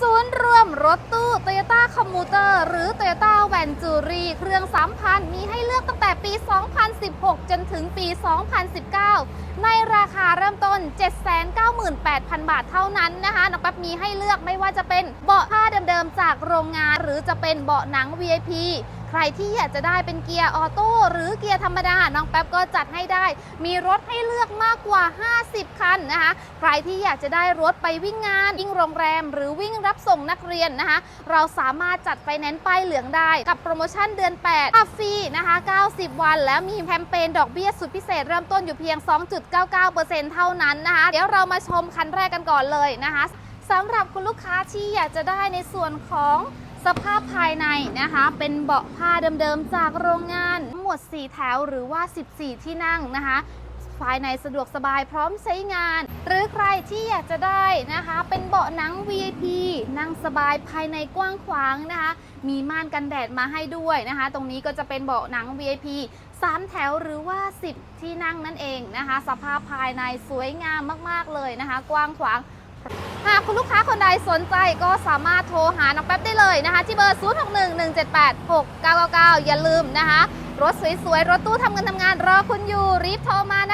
ศูนย์รวมรถตู้โตโยต้าคอมมูเตอร์หรือโตยิต้าแวนจูรีเครื่องสามพันมีให้เลือกตั้งแต่ปี 2016 จนถึงปี 2019 ในราคาเริ่มต้น 798,000 บาทเท่านั้นนะคะน้องแป๊บมีให้เลือกไม่ว่าจะเป็นเบาะผ้าเดิม ๆจากโรงงาน หรือจะเป็นเบาะหนัง VIP ใครที่อยากจะได้เป็นเกียร์ออโต้หรือเกียร์ธรรมดา น้องแป๊บก็จัดให้ได้ มีรถให้เลือกมากกว่า 50 คันนะคะ ใครที่อยากจะได้รถไปวิ่งงาน วิ่งโรงแรม หรือวิ่งรับส่งนักเรียนนะคะ เราสามารถจัดไฟแนนซ์ป้ายเหลืองได้ กับโปรโมชั่นเดือน 8ค่าฟรีนะคะ 90 วัน แล้วมีแคมเปญดอกเบี้ยสุดพิเศษเริ่มต้นอยู่เพียง 2.99%เท่านั้นนะคะ เดี๋ยวเรามาชมคันแรกกันก่อนเลยนะคะ สำหรับคุณลูกค้าที่อยากจะได้ในส่วนของสภาพภายในนะคะ เป็นเบาะผ้าเดิมๆจากโรงงานหมด4 แถวหรือว่า 14 ที่นั่งนะคะภายในสะดวกสบายพร้อมใช้งาน หรือใครที่อยากจะได้นะคะ เป็นเบาะหนัง VIP นั่งสบายภายในกว้างขวางนะคะ มีม่านกันแดดมาให้ด้วยนะคะ ตรงนี้ก็จะเป็นเบาะหนัง VIP 3 แถวหรือว่า 10 ที่นั่งนั่นเองนะคะ สภาพภายในสวยงามมากๆเลยนะคะ กว้างขวาง คุณลูกค้าคนใดสนใจก็สามารถโทรหาน้องแป๊บได้เลยนะคะ ที่เบอร์ 0611786999 อย่าลืมนะคะ รถสวยๆ รถตู้ทำเงินทำงานรอคุณอยู่รีบโทรมานะ